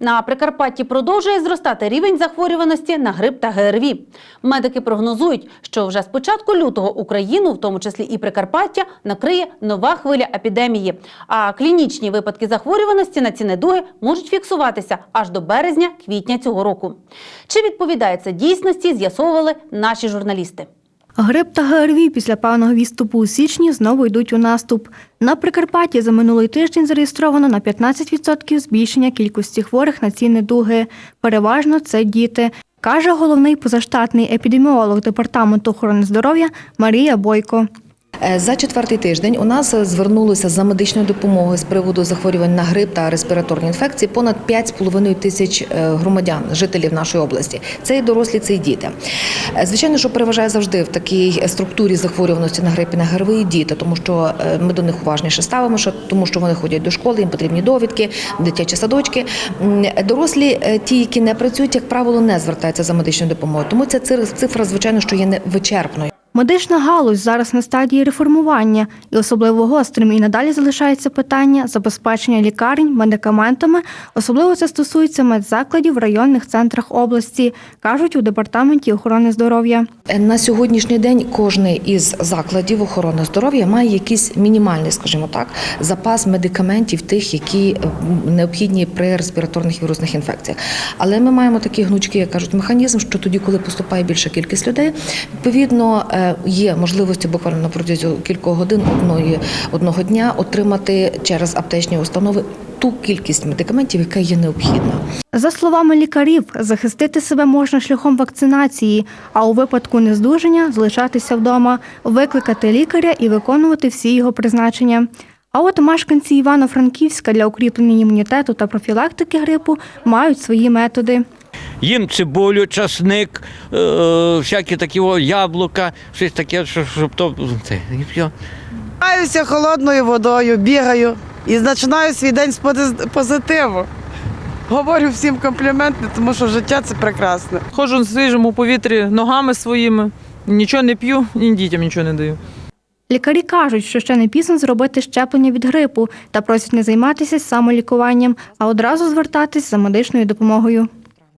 На Прикарпатті продовжує зростати рівень захворюваності на грип та ГРВІ. Медики прогнозують, що вже з початку лютого Україну, в тому числі і Прикарпаття, накриє нова хвиля епідемії. А клінічні випадки захворюваності на ці недуги можуть фіксуватися аж до березня-квітня цього року. Чи відповідає це дійсності, з'ясовували наші журналісти. Грип та ГРВІ після певного відступу у січні знову йдуть у наступ. На Прикарпатті за минулий тиждень зареєстровано на 15% збільшення кількості хворих на ці недуги. Переважно це діти, каже головний позаштатний епідеміолог департаменту охорони здоров'я Марія Бойко. Е, За четвертий тиждень у нас звернулося за медичною допомогою з приводу захворювань на грип та респіраторні інфекції понад 5,5 тисяч е, громадян, жителів нашої області. Це і дорослі, це і діти. Е, Звичайно, що переважає завжди в такій структурі захворюваності на грип і на ГРВІ діти, тому що ми до них уважніше ставимо, що тому що вони ходять до школи, їм потрібні довідки, дитячі садочки. Дорослі, ті, які не працюють, як правило, не звертаються за медичною допомогою. Тому ця цифра, звичайно, що є невичерпною. Медична галузь зараз на стадії реформування, і особливо гострим і надалі залишається питання забезпечення лікарень медикаментами. Особливо це стосується медзакладів в районних центрах області, кажуть у департаменті охорони здоров'я. На сьогоднішній день кожний із закладів охорони здоров'я має якийсь мінімальний, скажімо так, запас медикаментів, тих, які необхідні при респіраторних вірусних інфекціях. Але ми маємо такий гнучкий, як кажуть, механізм, що тоді, коли поступає більша кількість людей, відповідно е, є можливості буквально протязі кількох годин одної одного дня отримати через аптечні установи ту кількість медикаментів, яка є необхідна. За словами лікарів, захистити себе можна шляхом вакцинації, а у випадку нездужання залишатися вдома, викликати лікаря і виконувати всі його призначення. А от мешканці Івано-Франківська для укріплення імунітету та профілактики грипу мають свої методи. Їм цибулю, часник, е, всякі такі о, яблука, щось таке, що- щоб то. Це, і все. Маюся холодною водою, бігаю і починаю свій день з позитиву. Говорю всім компліменти, тому що життя це прекрасне. Ходжу на свіжому повітрі ногами своїми, нічого не п'ю, ні дітям нічого не даю. Лікарі кажуть, що ще не пізно зробити щеплення від грипу та просять не займатися самолікуванням, а одразу звертатись за медичною допомогою.